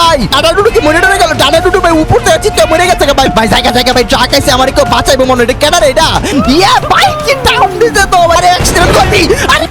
ভাই। ডানা ডুডু কি মনে ডরে গেল? ডানা ডুডু ভাই উপর থেকে চিত্তে মরে গেছে ভাই। ভাই, জায়গা জায়গা, ভাই ট্রাক আমার কেউ বাঁচাইবো মনে এটা কেন রে এটা? ইয়ে ভাই টাউন দিতে তো? আরে অ্যাক্সিডেন্ট করবি। আরে!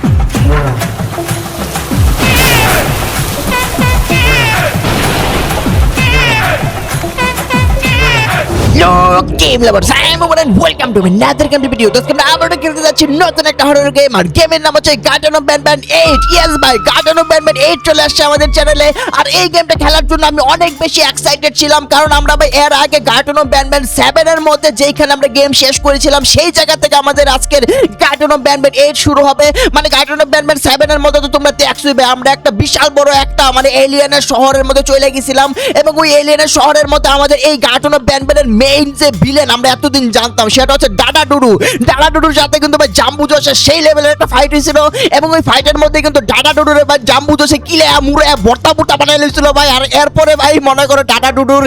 চ্যানেলে আর এই গেমটা খেলার জন্য আমি অনেক বেশি এক্সাইটেড ছিলাম কারণ আমরা এর আগে গার্ডেন অফ ব্যান্ড সেভেন এর মধ্যে যেখানে আমরা গেম শেষ করেছিলাম, সেই জায়গা থেকে আমাদের আজকের গার্ডেন অফ ব্যান্ড এইট শুরু হবে। মানে গার্ডেন অফ ব্যান্ড সেভেন এর মধ্যে তো তোমরা দেখছোই ভাই, আমরা একটা বিশাল বড় একটা মানে এলিয়েনের শহরের মধ্যে চলে গেছিলাম এবং ওই এলিয়েনের শহরের মধ্যে আমাদের এই গার্ডেন অফ ব্যান্ডের মেইন যে ভিলেন আমরা এতদিন জানতাম, সেটা হচ্ছে ডাডা ডুডু ডাডা ডুডুর সাথে কিন্তু ভাই জাম্বু জোসের সেই লেভেলের একটা ফাইট হয়েছিল এবং ওই ফাইটের মধ্যে কিন্তু ডাডা ডুডুর ভাই জাম্বু জোসে কিলে, মুড়ে ভর্তা ভর্তা বানাই লেছিল ভাই। আর এরপরে ভাই মনে করো ডাডা ডুডুর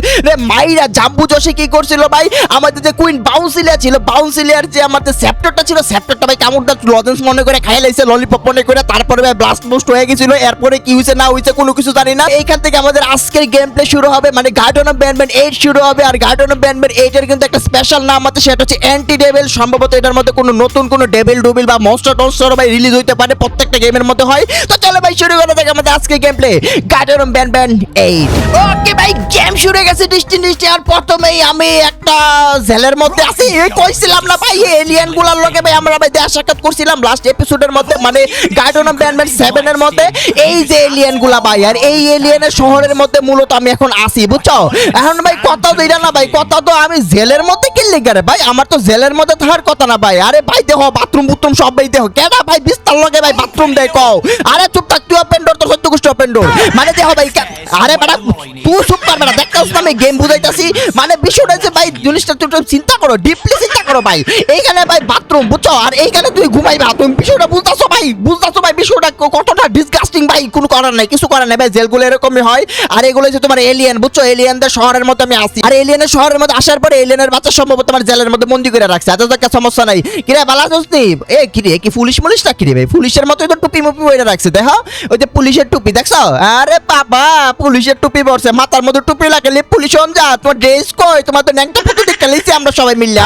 মাইরা জাম্বু জোসে কি করছিল ভাই? আমাদের যে কুইন বাউন্সিলিয়া ছিল বাউন্সিলিয়ার যে আমাদের সেপ্টরটা ছিল সেপ্টরটা ভাই কামড়টা লজেন্স মনে করে খাই লাইছে ললিপপ মনে করে। তারপরে ভাই ব্লাস্ট বুস্ট হয়ে গেছিল, এরপরে কি হয়েছে, না হয়েছে কোনো কিছু জানি না। এইখান থেকে আমাদের আজকের গেম প্লে শুরু হবে মানে গার্ডেন অফ ব্যান্ডম্যান এইট শুরু হবে, আর গার্ডেন অফ ব্যান্ডম্যান এইট এর কিন্তু একটা স্পেশাল নাম আছে, সেটা হচ্ছে অ্যান্টি ডেভিল সম্ভবত এটার মধ্যে কোনো নতুন কোনো ডেভিল ডুবিল বা মনস্টার টনস্টার ভাই রিলিজ হইতে পারে, প্রত্যেকটা গেমের মধ্যে হয়। তো চলো ভাই, শুরু করা যাক আমাদের আজকে game play garden of Banban eight okay ভাই গেম শুরু হয়ে গেছে ডিস্টি ডিস্টি আর প্রথমেই আমি একটা জেলের মধ্যে আছি, এই কইছিলাম না ভাই এলিয়েনগুলার লগে ভাই আমরা ভাই দেখা সাক্ষাৎ করছিলাম লাস্ট এপিসোডের মধ্যে মানে গার্ডেন অফ ব্যান্ডম্যান সেভেন এর মধ্যে। এই যে এলিয়েনগুলা ভাই, আর এই এলিয়েনের শহরের মধ্যে মূলত আমি এখন আসি বুঝছ? এখন ভাই কথা তো না ভাই, কথা তো আমি জেলের মধ্যে কিনলে গেলে ভাই? আমার তো জেলের মধ্যে থাকার কথা না ভাই। আরে ভাই, দেহ বাথরুম বুথরুম সব ভাই দেহ। কেডা ভাই, বিস্তার লগে ভাই বাথরুম দেয় কও? আরে চুপ থাক, তুই ওপেন ডোর তো সত্য কুষ্ট ওপেন ডোর মানে দেহ ভাই আরে বেটা, তুই চুপ কর বেটা দেখতাছ না আমি গেম বুঝাইতাছি? মানে বিষয়টা যে ভাই, জিনিসটা তুই চিন্তা করো ডিপলি চিন্তা করো ভাই। এইখানে ভাই বাথরুম বুঝছ? আর এইখানে তুই ঘুমাইবা তুমি বিষয়টা বুঝতাছো ভাই? বুঝতাছো ভাই, বিষয়টা কতটা ডিসগাস্টিং ভাই? কোনো করার নাই, কিছু করার নাই ভাই। জেলগুলো এরকমই হয়। আর এগুলো যে তোমার এলিয়েন বুঝছ? এলিয়েনদের শহরের মধ্যে আমি আসি আর এলিয়েনের শহরের মধ্যে আসার পরে এলিয়েনের বাচ্চা সম্ভবত তোমার জেলের মধ্যে বন্দি করে রাখছে। এত একটা সমস্যা নাই। কিরে, বালা দোস্তি এ, কিরে কি পুলিশ মুলিশ না কিরে ভাই? পুলিশের মতোই তো টুপি মুপি পরে রাখছে। দেখো, ওই যে পুলিশের টুপি, দেখছ? আরে বাবা, পুলিশের টুপি পরছে। মাথার মধ্যে টুপি লাগালে পুলিশ অন যা। তোমার ড্রেস কই? তোমার তো ন্যাংটা ফুটে দেখতে লাইছি আমরা সবাই মিললা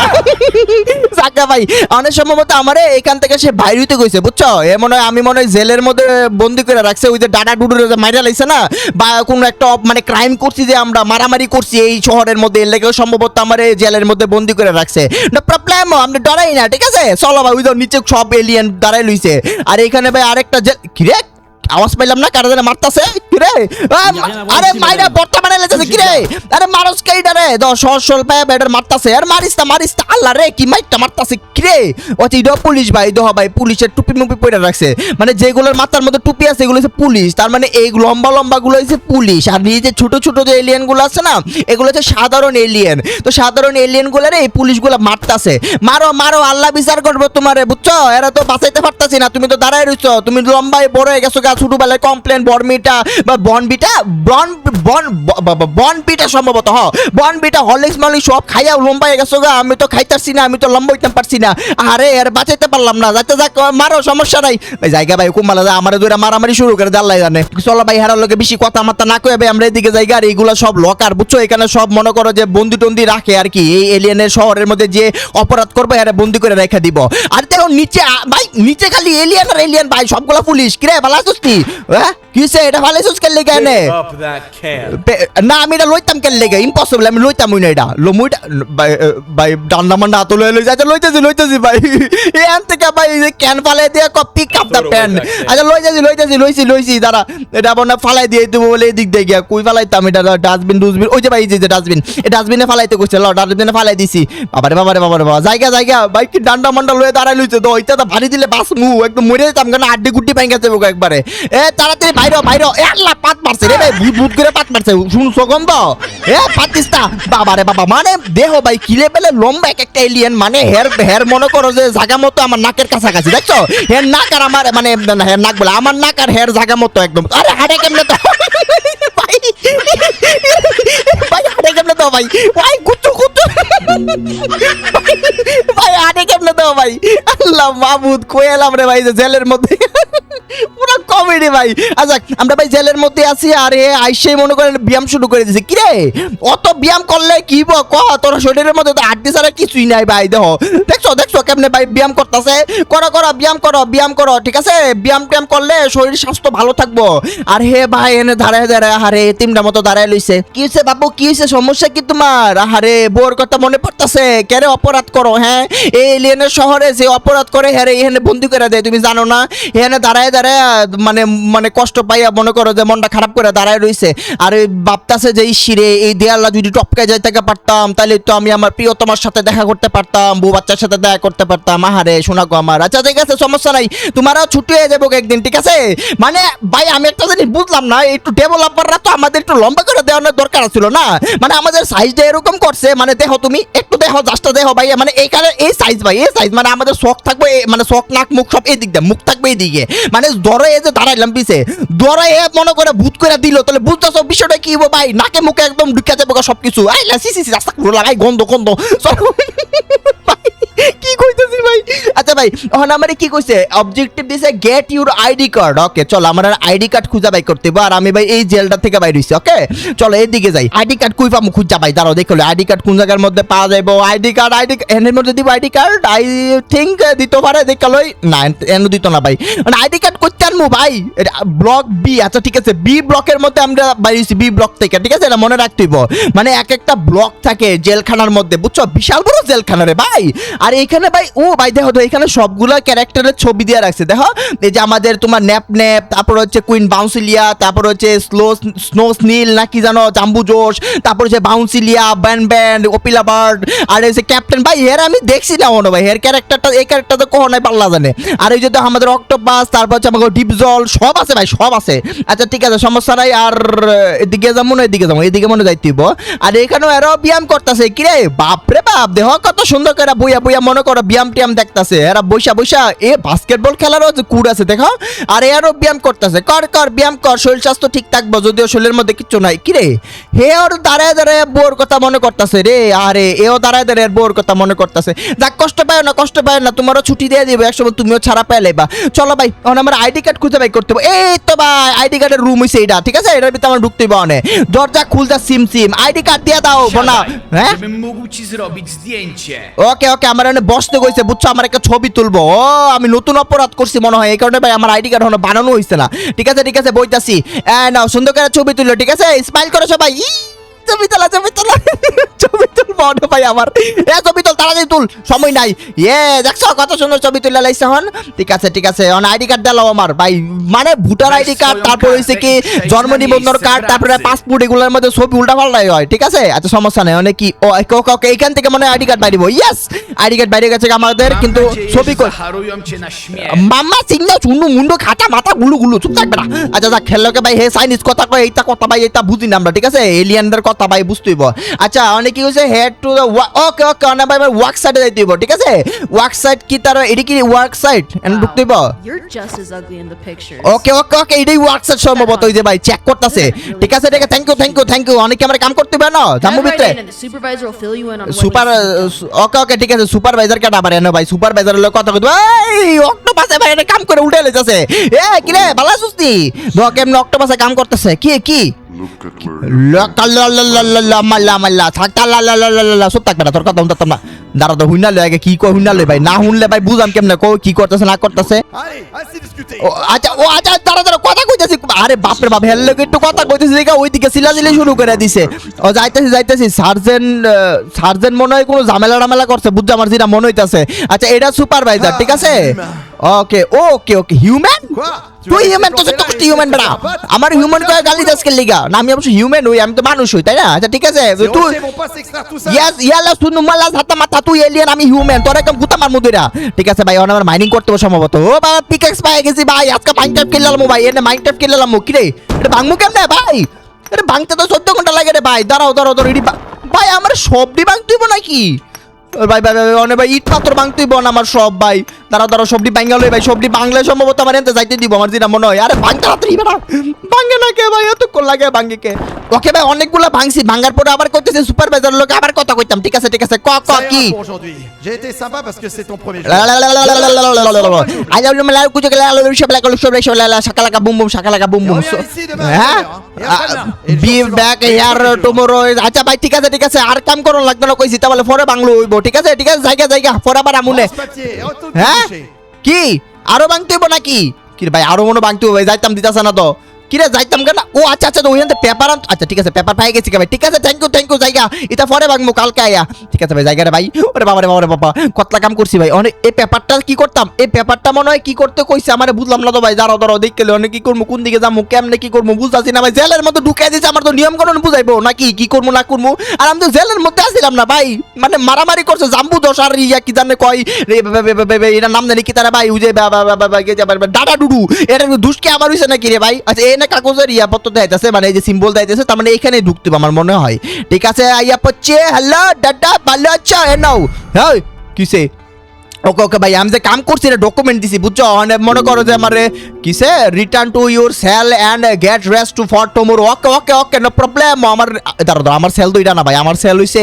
সাকা ভাই, অনেক সম্ভবত আমারে এখান থেকে সে বাইরে হইতে কইছে, বুঝছ? এ মনে আমি মনে জেলের মধ্যে বন্দি করে রাখছে। ওই যে ডাডা ডুডুর মাইরা লাইছে না, বা কোন একটা মানে ক্রাইম করছি যে আমরা, মারামারি করছি এই শহরের মধ্যে, এর লেগেও সম্ভবত আমার এই জেলের মধ্যে বন্দি করে রাখছে। না প্রবলেম আমরা ডরাই না, ঠিক আছে? চলো ভাই, ওই নিচে সব এলিয়েন দাঁড়াই লইছে। আর এখানে ভাই আরেকটা জেল কিরে? আওয়াজ পাইলাম না কারা মারতাছে? কিরে? আরে মাইরা বর্তা বানাই লেছে কিরে? আরে মারস রে? দ সর সর পায় বেডার মারতাছে। আর মারিস তা মারিস আল্লাহ রে কি মাইরটা মারতাছে কিরে? ইডো পুলিশ ভাই দহ ভাই পুলিশের টুপি মুপি রাখছে। মানে যেগুলোর মাথার মধ্যে টুপি আছে এগুলো হচ্ছে পুলিশ। তার মানে এই লম্বা লম্বা গুলো হচ্ছে পুলিশ। আর এই যে ছোট ছোট যে এলিয়েনগুলো আছে না এগুলো হচ্ছে সাধারণ এলিয়েন। তো সাধারণ এলিয়েনগুলো রে এই পুলিশগুলো মারতাছে। মারো মারো আল্লাহ বিচার করব তোমারে বুঝছ? এরা তো বাঁচাইতে পারতাছি না। তুমি তো দাঁড়ায় রইছো তুমি লম্বায় বড় হয়ে গেছো ছোটবেলায় কমপ্লেন বর্মিটা বা বনবিটা বন বন, ব- ব- ব- বনবিটা সম্ভবত, হ। বনবিটা হরলিক্স মালিক সব খাইয়া লম্বা হয়ে গেছো গা, আমি তো খাইতাছি না, আমি তো লম্বা হইতে পারছি না। আরে আর বাঁচাইতে পারলাম না যাতে যাক মারো, সমস্যা নাই। ভাই জায়গা ভাই কুমালা যা, আমার দুইটা মারামারি শুরু করে জানলাই জানে। চলো ভাই, হারার লোকে বেশি কথাবার্তা না কয়ে ভাই, আমরা এদিকে জায়গা আর এইগুলো সব লকার বুঝছ? এখানে সব মনে করো যে বন্দি টন্দি রাখে আর কি। এই এলিয়েনের শহরের মধ্যে যে অপরাধ করবে আরে বন্দি করে রেখে দিব। আর দেখো, নিচে ভাই, নিচে খালি এলিয়েন আর এলিয়েন ভাই, সবগুলা পুলিশ। কিরে, ভালো আছিস তুই হ্যাঁ কিসে এটা ভালো আছিস কেন লেগে এনে না আমি এটা লইতাম কেন লেগে ইম্পসিবল আমি লইতাম না এটা লো মুইটা ভাই এ, ডান্ডা মান্ডা হাত লই লই আচ্ছা লইতেছি লইতেছি ভাই এখান থেকে ভাই এই যে ক্যান ফালাই দিয়ে ক পিক আপ দা প্যান। আচ্ছা লইতেছি লইতেছি লইছি লইছি দাঁড়া এটা আবার না ফালাই দিয়ে দেবো বলে এদিক দিয়ে গিয়া কই ফালাইতাম এটা ডাস্টবিন ডুস্টবিন ওই যে ভাই এই যে ডাস্টবিন এই ডাস্টবিনে ফালাইতে কইছে ল ডাস্টবিনে ফালাই দিছি বাবারে বাবারে বাবারে বাবা জায়গা জায়গা ভাই কি ডান্ডা মান্ডা লয়ে দাঁড়াই লইছে তো ওইটা তো ভারী দিলে বাস মু একদম মরে যেতাম কেন আড্ডি গুড্ডি পাই গেছে একবারে এ তাড়াতাড়ি বাইরে বাইরে। এ আল্লাহ, পাত মারছে রে ভাই, ভূত ভূত করে পাত মারছে। শুনছো গন্ধ? এ, পাতিস্তা। বাবারে বাবা মানে দেহ ভাই কিলে পেলে লম্বা এক একটা এলিয়েন মানে হের হের মনে করো যে জায়গা মতো আমার নাকের কাছাকাছি, দেখছ? হের নাক আর আমার মানে হের নাক বলে, আমার নাক আর হের জায়গা মতো একদম। আরে, হাটে কেমনে তো? ভাই হাটে কেমনে তো ভাই? ভাই কুতু কুতু ভাই, হাটে কেমনে তো ভাই? আল্লাহ মাহমুদ কই এলাম রে ভাই, যে জেলের মধ্যে? পুরো কমেডি ভাই। আচ্ছা আমরা ভাই জেলের মধ্যে আছি, আর এ আইসে মনে করেন ব্যায়াম শুরু করে দিছে। কি রে অত ব্যায়াম করলে কি ব ক, তোর শরীরের মধ্যে তো হাড্ডি ছাড়া কিছুই নাই ভাই, দেখো। দেখছ দেখছ কেমনে ভাই ব্যায়াম করতেছে? করো করো, ব্যায়াম করো ব্যায়াম করো, ঠিক আছে? ব্যায়াম ট্যায়াম করলে শরীর স্বাস্থ্য ভালো থাকব। আর হে ভাই, এনে দাঁড়ায় দাঁড়ায় আরে তিনটা মতো দাঁড়ায় লইছে। কি হয়েছে বাবু কি হয়েছে সমস্যা কি তোমার? আরে বোর কথা মনে পড়তেছে? কেরে অপরাধ করো হ্যাঁ? এই এলিয়েনের শহরে যে অপরাধ করে হ্যাঁ এখানে বন্দি করে দেয়, তুমি জানো না? এখানে দাঁড়ায় দাঁড়ায় মানে মানে কষ্ট পাইয়া মনে করো যে মনটা খারাপ করে দাঁড়ায় রইছে। আর ওই ভাবতাছে যে ইসিরে এই দেয়ালটা যদি টপকে যাইতে পারতাম তাহলে তো আমি আমার প্রিয়তমার সাথে দেখা করতে পারতাম, বউ বাচ্চার সাথে দেখা করতে পারতাম। আহারে, শোনা গো আমার। আচ্ছা ঠিক আছে, সমস্যা নাই। তোমারও ছুটি হয়ে যাব একদিন, ঠিক আছে? মানে ভাই, আমি একটা জিনিস বুঝলাম না একটু ডেভেলপাররা তো আমাদের একটু লম্বা করে দেওয়ানোর দরকার ছিল না? মানে আমাদের সাইজটা এরকম করছে মানে দেখো তুমি, একটু দেখো জাস্টটা দেখো ভাই মানে এইখানে এই সাইজ ভাই, এই সাইজ মানে আমাদের শখ থাকবে মানে শখ, নাক, মুখ সব এই দিক দিয়ে, মুখ থাকবে এই দিকে মানে দরে এই যে দাঁড়াইলাম, পিছে দরে এ মনে করে ভূত করে দিল, তাহলে বুঝতেছো বিষয়টা কি ভাই? নাকে মুখে একদম ঢুকে যাবে সব কিছু আই সি সি রাস্তা লাগাই, গন্ধ গন্ধ। সব ভাই, এখন আমারে কি কইছে? অবজেক্টিভ দিছে get your ID card okay চলো, আমার আইডি কার্ড খুঁজা বাই করতে আর আমি ভাই এই জেলটা থেকে বাইর হইছি ওকে চলো, এইদিকে যাই। আইডি কার্ড খুঁজা দাঁড়াও, দেখো আইডি কার্ড কোন জায়গার মধ্যে পাওয়া আইডি কার্ড আইডি এনের মধ্যে দিব আইডি কার্ড আই থিঙ্ক পারে দেখালই না, এন দিত না ভাই। মানে আইডি কার্ড করতে আনব ভাই? ব্লক বি আচ্ছা ঠিক আছে বি ব্লকের মধ্যে আমরা বাইরেছি বি ব্লক থেকে, ঠিক আছে? এটা মনে রাখতে হইবো। মানে এক একটা ব্লক থাকে জেলখানার মধ্যে, বুঝছ? বিশাল বড় জেলখানা রে ভাই। আর এখানে ভাই, ও ভাই, দেখো এখানে সবগুলো ক্যারেক্টারের ছবি দিয়ে রাখছে। দেখো, এই যে আমাদের তোমার ন্যাপ ন্যাপ, তারপর হচ্ছে কুইন বাউন্সিলিয়া তারপর হচ্ছে স্লো স্নো স্নিল না কি জানো জাম্বু জোশ তারপর হচ্ছে বাউন্সিলিয়া ব্যান্ড ব্যান্ড ওপিলা বার্ড আর যে ক্যাপ্টেন ভাই, এর আমি দেখছি না মনে ভাই, এর ক্যারেক্টারটা এই ক্যারেক্টার তো কখনোই পাল্লা জানে আর এই যে তো আমাদের অক্টোপাস তারপর হচ্ছে আমাকে ডিপ জল সব আছে ভাই, সব আছে। আচ্ছা ঠিক আছে, সমস্যা নাই, আর এদিকে যাব না, এদিকে যাব এদিকে মনে যাইতে। আর এখানেও এরাও ব্যায়াম করতেছে, কিরে? বাপরে বাপ দেহ কত সুন্দর করে বইয়া বইয়া মনে করো ব্যায়াম টিয়াম দেখতাছে। এরা বৈশা বৈশা এ বাস্কেটবল খেলারও যে কুড় আছে দেখো? আর এরও ব্যায়াম করতেছে। কর কর ব্যায়াম কর শরীর স্বাস্থ্য ঠিক থাকব যদিও শরীরের মধ্যে কিচ্ছু নাই। কিরে হে ওর দাঁড়ায় দাঁড়ায় বোর কথা মনে করতেছে রে আরে এও দাঁড়ায় দাঁড়ায় বোর কথা মনে করতেছে। যাক কষ্ট পায় না কষ্ট পায় না তোমারও ছুটি দিয়ে দিবে একসময় তুমিও ছাড়া পেলে বা চলো ভাই এখন আমার আইডি কার্ড খুঁজে ভাই করতে হবে। এই তো ভাই আইডি কার্ডের রুম হইছে এটা ঠিক আছে? এটার ভিতরে আমার ঢুকতে হবে অনে। দরজা খুলতে সিম সিম আইডি কার্ড দিয়ে দাও বোনা। হ্যাঁ. ওকে ওকে আমার এখানে বসতে কইছে বুঝছ? আমার একটা ছবি তুলবো। ও, আমি নতুন অপরাধ করছি মনে হয়, এই কারণে ভাই আমার আইডি কার্ড বানানো হয়েছে না। ঠিক আছে ঠিক আছে, বইতাছি। নাও, সুন্দর করে ছবি তুললো, ঠিক আছে? স্মাইল করো সবাই। ছবি তোলা ছবি তোলা। ছবি তুলবো না ভাই আমার। এ ছবি তুল তাড়াতাড়ি তুল সময় নাই। ইয়ে দেখছ কত সুন্দর ছবি তুলে লাইছে হন? ঠিক আছে ঠিক আছে অন আইডি কার্ড দিলাও আমার ভাই। মানে ভোটার আইডি কার্ড তারপর হইছে কি জন্ম নিবন্ধন কার্ড তারপরে পাসপোর্ট এগুলোর মধ্যে ছবি উল্টা পাল্টাই হয় ঠিক আছে? আচ্ছা সমস্যা নেই অনেক কি ও ওকে ওকে, এইখান থেকে মনে আইডি কার্ড বাইরিব ইয়েস আইডি কার্ড বাইরে গেছে আমাদের কিন্তু ছবি. মাম্মা সিগনাল চুন্নু মুন্ডু খাটা মাথা গুলু গুলু চুপ থাকবে না আচ্ছা যা খেললোকে ভাই হে চাইনিজ কথা কয় এইটা কথা ভাই এটা বুঝি না আমরা ঠিক আছে? এলিয়ানদের কথা ভাই বুঝতেইব আচ্ছা অনেক কি হইছে head to the okay okay অনেক ভাই ওয়ার্ক সাইডে যাইতে হইব ঠিক আছে? ওয়ার্ক সাইড কি তার এডি কি ওয়ার্ক সাইড এন্ড ঢুকতে হইব. ওকে ওকে ওকে এটাই ওয়ার্কশপ সম্ভবত ওই যে ভাই চেক করতেছে। ঠিক আছে ঠিক আছে thank you thank you thank you অনেকে আমরা কাম করতে পারে না right ভিতরে? সুপার. ওকে ওকে ঠিক আছে সুপারভাইজার কেটা পারে না ভাই সুপারভাইজার লোক কথা কইতো এই অক্টোপাসে ভাই এটা কাম করে উঠে লেতেছে এ কি রে ভালো তুই? দেখ কেমন অক্টোপাসে কাম করতেছে? কি কি? কি ভাই না ভাই বুঝাম কেমনে কি করতেছে না করতেছে আচ্ছা ও আচ্ছা দাঁড়া দাঁড়া কথা কইতেছি আরে বাপরে বাপ হেললে একটু কথা কইতেছি দেখা ওইদিকে সিলাসিলি শুরু করে দিছে ও যাইতেছি যাইতেছি সার্জেন সার্জেন মনে হয় কোনো ঝামেলা টামেলা করছে বুঝছ আমার যেটা মনে হইতাছে। আচ্ছা এটা সুপারভাইজার ঠিক আছে? ওকে ওকে ওকে হিউম্যান তুই হিউম্যান তো তো তুই হিউম্যান বেড়া। আমার হিউম্যান কয় গালি দাসকে লিগা? না আমি অবশ্য হিউম্যান হই আমি তো মানুষ হই তাই না? আচ্ছা ঠিক আছে তুই. ইয়াস ইয়ালা শুনু মালা হাতা মাথা তুই এলিয়েন আমি হিউম্যান তোর একদম গুতা মার মুদিরা ঠিক আছে ভাই আমার মাইনিং করতে হবে সম্ভবত। ও বাবা পিকেক্স পাই গেছি ভাই আজকে মাইনক্রাফট খেললাম ভাই। এনে মাইনক্রাফট খেললাম কি রে। এটা ভাঙমু কেমনে ভাই? এটা ভাঙতে তো চোদ্দ ঘণ্টা লাগে রে ভাই। দাঁড়াও দাঁড়াও দাঁড়াও ভাই আমার সব সবডি ভাঙতেইব নাকি? ভাই ভাই ভাই অনেক ভাই, ইট পাথর ভাঙতেই না আমার সব ভাই। দাঁড়া দাঁড়া সবটি বাঙ্গাল ভাই, সবটি বাংলা সম্ভবত আমার এনতে যাইতে দিব, আমার যেটা মনে হয়। আরে তাড়াতাড়ি, বেটা। ভাঙে না কে ভাই, এতক্ষণ লাগে ভাঙে কে ওকে ভাই অনেকগুলো ভাঙছি ভাঙার পরে আবার কইতেছে সুপারভাইজার লোক আবার কথা কইতাম ঠিক আছে ঠিক আছে ক ক কি. J'ai été sympa parce que c'est ton premier jour. শাকালাকা boom boom Shakalaka boom boom Reviens ici demain à হ্যাঁ 9 heures, hein. Et après-demain. Be back year. Tomorrow আচ্ছা ভাই ঠিক আছে ঠিক আছে আর কাম করুন লাগবে না কইছি তাহলে পরে বাংলো হইব ঠিক আছে ঠিক আছে জায়গা জায়গা পরে আবার আমুনে হ্যাঁ কি আরও ভাঙতে হইব নাকি কি ভাই আরও মনে ভাঙতে হবে ভাই যাইতাম দিতাছে না তো কি রে যাইতাম কেন? ও আচ্ছা আচ্ছা ওইখান থেকে পেপার আচ্ছা ঠিক আছে পেপার পাই গেছি ভাই। ঠিক আছে থ্যাংক ইউ থ্যাংক ইউ জায়গা। এটা পরে ভাঙবো, কালকে আয়া। ঠিক আছে ভাই, জায়গা রে ভাই। ওরে বাবা রে বাবা রে, বাবা। কতলা কাম করছি ভাই। অনেক এই পেপারটা কি করতাম? এই পেপারটা মনে হয় কি করতে কইছে? আমারে বুঝলাম না তো ভাই। দাঁড়াও দাঁড়াও দেখলে অনেক কি করব? কোন দিকে যাব? কেমনে কি করব? বুঝতেছি না ভাই। জেলের মধ্যে ঢুকে দিছে, আমার তো নিয়ম কানুন বুঝাইবো। নাকি কি করব, না করব? আর আমি তো জেলের মধ্যে আসছিলাম না ভাই। মানে মারামারি করছে, জাম্বু দশ আর ইয়া কি জানে কয়। রে নাম জানি কি তারা ভাই? উজে ডাডা ডুডু। এটা দুষ্কে আবার হইছে নাকি রে ভাই? আচ্ছা এনে কাগজের ইয়াপত্র দেখাইতেছে মানে এই যে সিম্বল দেখাইতেছে, তার মানে এখানে ঢুকতে আমার মনে হয়। ঠিক আছে, আইয়া পচ্ছে হ্যালো, দাদা, ভালো আছো? এ নাও। হ্যাঁ কিসে? ওকে ওকে ভাই আমি যে কাম করছি, এটা ডকুমেন্ট দিছি, বুঝছ? মানে মনে করো যে আমার কিসে? Return to your cell and get rest to for tomorrow okay okay okay no problem আমার দাঁড়ো দাঁড়ো আমার সেল এটা না ভাই, আমার সেল হইছে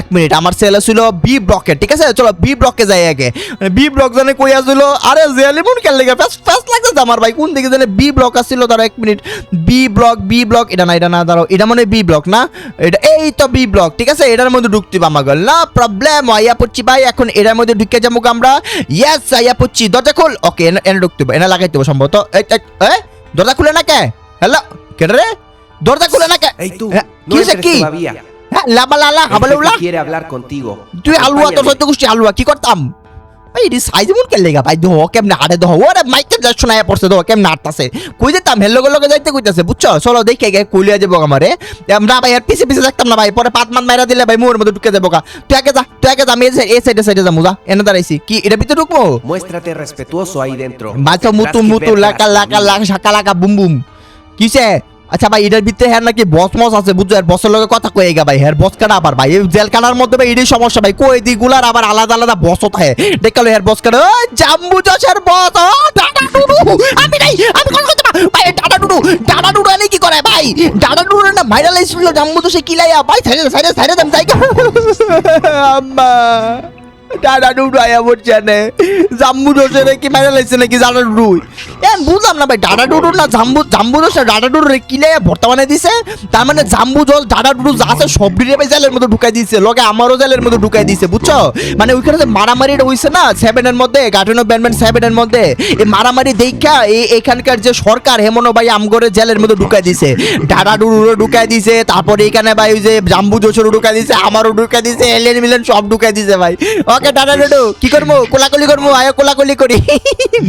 এক মিনিট আমার সেল ছিল বি ব্লকে ঠিক আছে? চলো বি ব্লকে যাই আগে। বি ব্লক জানে কই আসছিল আরে জেল এমন কেন লেগে ফার্স্ট ফার্স্ট লাগছে আমার ভাই, কোন দিকে জানে? বি ব্লক আসছিল দাঁড়ো এক minute B block B block এটা না এটা না দাঁড়ো এটা মনে বি ব্লক না? এটা, এই তো বি ব্লক ঠিক আছে? এটার মধ্যে ঢুকতে আমার না প্রবলেম আইয়া পড়ছি ভাই, এখন এটার মধ্যে ঢুকে যাব আমরা ইয়াস আইয়া পুচ্ছি দরজা খুল। ওকে এনে ঢুকতে হবে এনে লাগাইতে হবে সম্ভবত। দরজা খুলে না কে? হ্যালো কে রে? দরজা খুলে না কে? হ্যাঁ, কি কি. হ্যাঁ লাবা লালা হাবালে উলা? quiere hablar contigo. তুই আলুয়া তোর সত্য গোষ্ঠী আলুয়া কি করতাম? ভাই এটি সাইজ এমন কেন লেগা ভাই? দোহ কেমনে হাড়ে দোহ ওরে মাইকেল যা শোনায় পড়ছে? দোহ কেমনে হাঁটতাছে কই যেতাম? হেলো লগে যাইতে কইতাছে বুঝছ? চলো দেখে গে কুলিয়া যাব আমারে। আমরা ভাই আর পিছে পিছে দেখতাম না ভাই পরে পাত মাত মাইরা দিলে ভাই মুয়ের মধ্যে ঢুকে যাব গা। তুই আগে যা তুই আগে যা আমি এই সাইড- সাইডে যাব যা। এনে দাঁড়াইছি। কি এটা ভিতরে ঢুকবো? Muéstrate respetuoso ahí dentro. মাথা মুতু মুতু লাকা লাকা. লাকা শাকা লাকা বুম বুম। কিসে? আচ্ছা ভাই, এটার ভিতরে হ্যাঁ নাকি বস মস আছে? বুঝছ এর বসের লগে কথা কয়ে গা ভাই। হ্যাঁ বস কাটা আবার ভাই? এই জেল কানার মধ্যে ভাই, এটাই সমস্যা ভাই। কই দিগুলার আবার আলাদা আলাদা বসও থাকে। দেখাল হ্যাঁ বস কাটা ওই জাম্বু জসের বস ও দাদা ডুডু আমি নাই, আমি কোন কথা ভাই দাদা ডুডু দাদা ডুডু আনি কি করে ভাই? দাদা ডুডু না ভাইরাল ছিল জাম্বু জসে কিলাইয়া ভাই সাইডে সাইডে সাইডে দাম যাই আম্মা। মানে মানে মারামারি দেখা এখানকার যে সরকার হেমন ভাই আমগরে জেলের মধ্যে ঢুকাই দিছে। দাদা ডুডুরও ঢুকাই দিছে, তারপরে এখানে ভাই ওই যে জাম্বু জোসরও ঢুকাই দিছে, আমারও ঢুকাই দিছে এলিয়েন মিলেন সব ঢুকাই দিছে ভাই। দাদা ডুডু কি করব? কোলাকুলি করব? আয় কোলাকুলি করি।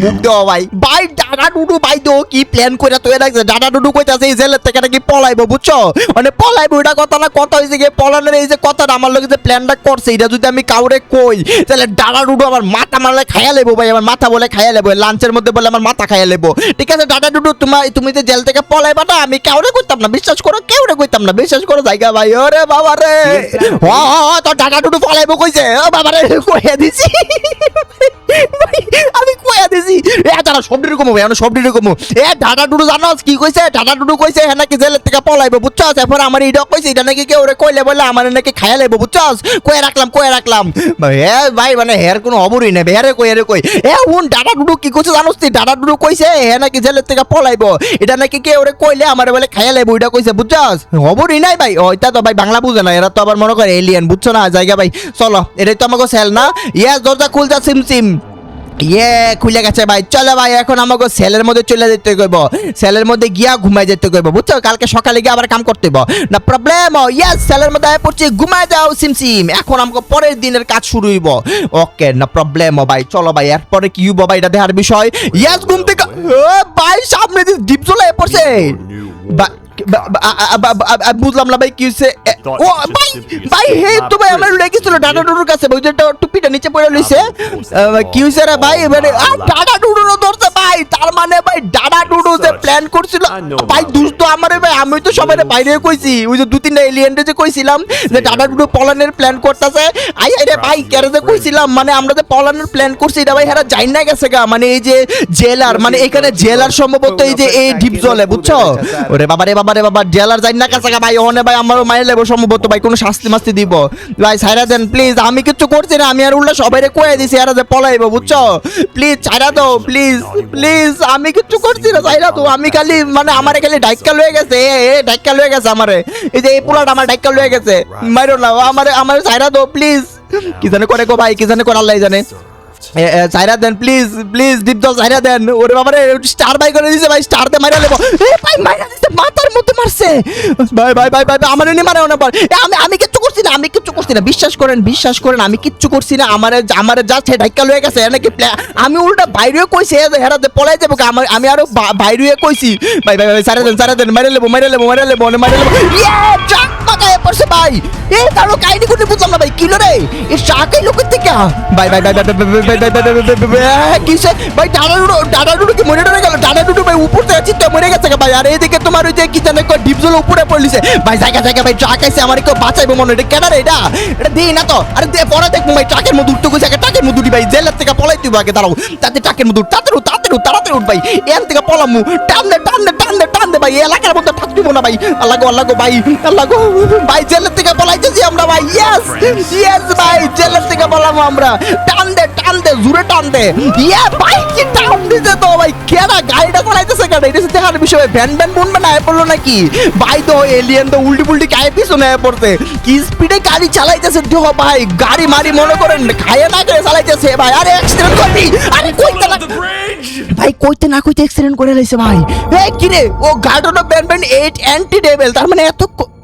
মুখ দেওয়া ভাই। ভাই দাদা ডুডু ভাই তো কি প্ল্যান করে তুই রাখছে দাদা ডুডু কইতাছে এই জেলের থেকে নাকি পলাইবো বুঝছ? মানে পলাইবো এটা কথা না কথা হয়েছে গিয়ে পলানোর এই যে কথাটা আমার লোক যে প্ল্যানটা করছে এটা যদি আমি কাউরে কই তাহলে দাদা ডুডু আমার মাথা মারলে খাইয়া লেবো ভাই আমার মাথা বলে খাইয়া লেবো লাঞ্চের মধ্যে বলে আমার মাথা খাইয়া লেবো। ঠিক আছে দাদা ডুডু তোমার তুমি যে জেল থেকে পলাইবা না আমি কাউরে কইতাম না বিশ্বাস করো কেউরে কইতাম না বিশ্বাস করো জায়গা ভাই ওরে বাবা রে হ হ, তোর দাদা ডুডু পলাইবো কইছে ও বাবা রে কইয়া দিছি ভাই, আমি দিছি। এ রকম এ ডুডু কি কইছে? দাদা ডুডু কইছে হ্যাঁ নাকি জেলের থেকে পলাইবো বুঝছস এরপর আমার এটা কইছে এটা নাকি কেউ রে কইলে বলে আমার নাকি খাইয়া লাইবো কইয়া রাখলাম কইয়া রাখলাম। এ, ভাই মানে হের কোনো অবরই নেই হেরে কই হেরে কই? এ উন দাদা ডুডু কি কইছে জানোস তুই? দাদা ডুডু কইছে হ্যাঁ নাকি জেলের থেকে পলাইবো। এটা নাকি কেউ রে কইলে আমার বলে খাইয়া লাইবো এটা কইছে অবরই নাই ভাই ওইটা তো ভাই বাংলা বুঝে না, এরা তো আবার মনে করে এলিয়েন বুঝছ না? জায়গা ভাই, চলো, এটাই তো আমাকে সেল না? ইয়াস, দরজা খুলতা সিম সিম। ইয়ে খুলে গেছে ভাই। চলে ভাই এখন আমাকে সেলের মধ্যে চলে যেতে কইব। সেলের মধ্যে গিয়া ঘুমাই যেতে কইব বুঝছ? কালকে সকালে গিয়ে আবার কাম করতে হইব। না প্রবলেম ইয়েস সেলের মধ্যে আয় পড়ছি ঘুমায় যাও সিম সিম এখন আমাকে পরের দিনের কাজ শুরু হইব। ওকে না প্রবলেম ভাই। চলো ভাই এরপরে কি হইব ভাই এটা দেখার বিষয়। ইয়েস ঘুম থেকে ও ভাই সামনে ডিপ চলে পড়ছে। বুঝলাম না ভাই কি ও ভাই ভাই হে তো ভাই আমার লেগেছিল ডাটা ডুডুর কাছে ওই যে টুপিটা নিচে পড়ে লইছে কি রে ভাই এবারে আর ডাটা ডুডুরও ধরছে ভাই তার মানে ভাই ডাটা ডুডু যে প্ল্যান করছিল ভাই দুষ্ট আমারে ভাই আমি তো সবাই বাইরে কইছি ওই যে দু তিনটা এলিয়েন যে কইছিলাম যে ডাটা ডুডু পলানের প্ল্যান করতেছে। আই আই রে ভাই কেন যে কইছিলাম মানে আমরা যে পলানের প্ল্যান করছি এটা ভাই হেরা যাই না গেছে গা মানে এই যে জেলার মানে এখানে জেলার সম্ভবত এই যে এই ডিপ জলে বুঝছ? ওরে বাবা রে বাবা রে বাবা জেলার যাই না গা, ভাই ওনে ভাই, আমারও মাইরে লেবো সম্ভবত, ভাই, কোনো শাস্তি মাস্তি দিব। ভাই, ছাইরা দেন প্লিজ আমি কিচ্ছু করছি না, আমি আর উল্টা সবাইরে কয়ে দিছি, এরা যে পলাইবো, বুঝছ? প্লিজ ছাইরা দাও প্লিজ প্লিজ আমি কিচ্ছু করছি না, ছাইরা তো আমি খালি মানে আমারে খালি ডাইক্কা লয়ে গেছে, এ ডাইক্কা লয়ে গেছে আমারে। এই যে এই পুরাটা আমার ডাইক্কা লয়ে গেছে, মাইরো না, আমারে আমারে ছাইরা দাও প্লিজ কি জানে করে গো ভাই, কি জানে করে আল্লাহ জানে। এ, দেন প্লিজ প্লিজ দীপ দল দেন ওরে বাবারে স্টার বাই করে দিছে ভাই স্টার দে মাইরা লেবো এ ভাই মাইরা দিছে মাথার মধ্যে মারছে ভাই ভাই ভাই ভাই আমার এনে মারে পর আমি আমি কিচ্ছু করছি না আমি কিচ্ছু করছি না বিশ্বাস করেন বিশ্বাস করেন আমি কিচ্ছু করছি না আমারে আমারে যা সে লয়ে গেছে নাকি আমি উল্টা বাইরেও কইছি হেরাতে পলাই যাব আমার আমি আরও বাইরেও কইছি ভাই ভাই ভাই সাইরা দেন সাইরা দেন মাইরা লেবো মাইরা লেবো মাইরা লেবো মাইরা লেবো ইয়ে ট্রাক পাকায় পড়ছে ভাই এ তারও কাহিনী করতে বুঝলাম না ভাই কিলো রে এ শাকাই লোকের থেকে ভাই ভাই ভাই ভাই কিসে মধ্যে উঠতে গেছে না ভাই। আল্লাহ গো ভাই ভাই, জেলের থেকে পলাইতেছি আমরা ভাই। ইয়েস ভাই, জেলের থেকে পলামু আমরা। টান দে, টান দে জুড়ে টান দে। ইয়ে ভাই, কি টান দিতে তো, ভাই। গাড়িটা এটা ভ্যান ভ্যান বুনবে না পড়ল নাকি? ভাই তো এলিয়েন তো উল্টি পুল্টি পড়তে কি স্পিডে গাড়ি চালাইতেছে? ভাই, গাড়ি মারি মনে করেন খায় না করে চালাইতেছে, ভাই। আরে অ্যাক্সিডেন্ট করবি? আরে, কইতে না ভাই, কইতে না কইতে অ্যাক্সিডেন্ট করে লাইছে, ভাই। এ, কি রে? ও garden of Banban eight অ্যান্টি তার মানে এত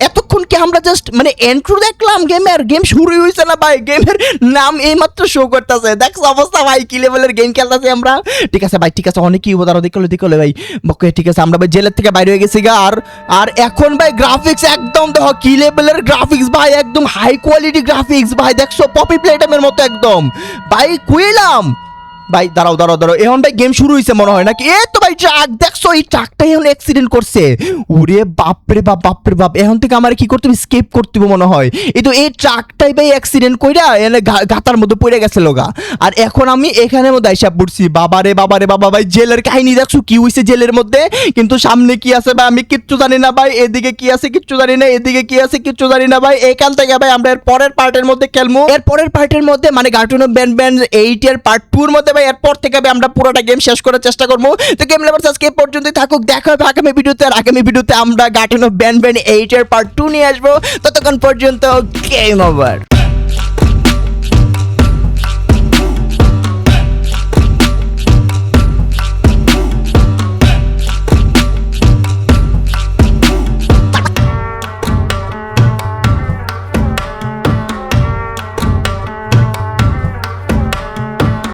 এতক্ষণ কি আমরা জাস্ট মানে এন্ট্রো দেখলাম গেমের গেম শুরু হয়েছে না, ভাই। গেমের নাম এইমাত্র শো করতেছে। দেখছ? অবস্থা ভাই, কি লেভেলের গেম খেলতেছি আমরা? ঠিক আছে ভাই, ঠিক আছে, অনেক কি উদাহরণ দেখলে দেখলে ভাই। ওকে ঠিক আছে, আমরা ভাই জেলের থেকে বাইরে হয়ে গেছি গা। আর আর এখন ভাই গ্রাফিক্স একদম দেখো, কি লেভেলের গ্রাফিক্স ভাই, একদম হাই কোয়ালিটি গ্রাফিক্স ভাই। দেখছ পপি প্লেটামের মতো একদম। ভাই, কুইলাম ভাই, দাঁড়াও দাঁড়াও দাঁড়াও। এখন ভাই গেম শুরু হয়েছে মনে হয় নাকি? এ তো ভাই ট্রাক দেখছ, এই ট্রাকটাই এখন অ্যাক্সিডেন্ট করছে। ওরে বাপরে বাপ বাপরে বাপ। এখন থেকে আমার কি করতে হবে? স্কেপ করতে মনে হয়। এই তো, এই ট্রাকটাই ভাই অ্যাক্সিডেন্ট কইরা এনে গাতার মধ্যে পড়ে গেছে লোগা। আর এখন আমি এখানের মধ্যে হিসাব পড়ছি। বাবারে বাবারে, বাবা, ভাই, জেলের কাহিনী দেখছ? কি হইছে জেলের মধ্যে? কিন্তু সামনে কি আছে ভাই? আমি কিচ্ছু জানি না ভাই। এদিকে কি আছে কিচ্ছু জানি না। এদিকে কি আছে কিচ্ছু জানি না ভাই। এখান থেকে ভাই আমরা এর পরের পার্টের মধ্যে খেলব এর পরের পার্টের মধ্যে মানে cartoon of Banban eight এর পার্ট টু এর মধ্যে ভাই, এরপর থেকে আমি আমরা পুরোটা গেম শেষ করার চেষ্টা করব। তো গেম লেভার আজকে পর্যন্তই থাকুক। দেখা হবে আগামী ভিডিওতে আর আগামী ভিডিওতে আমরা garden of Banban eight এর পার্ট টু নিয়ে আসব। ততক্ষণ পর্যন্ত গেম ওভার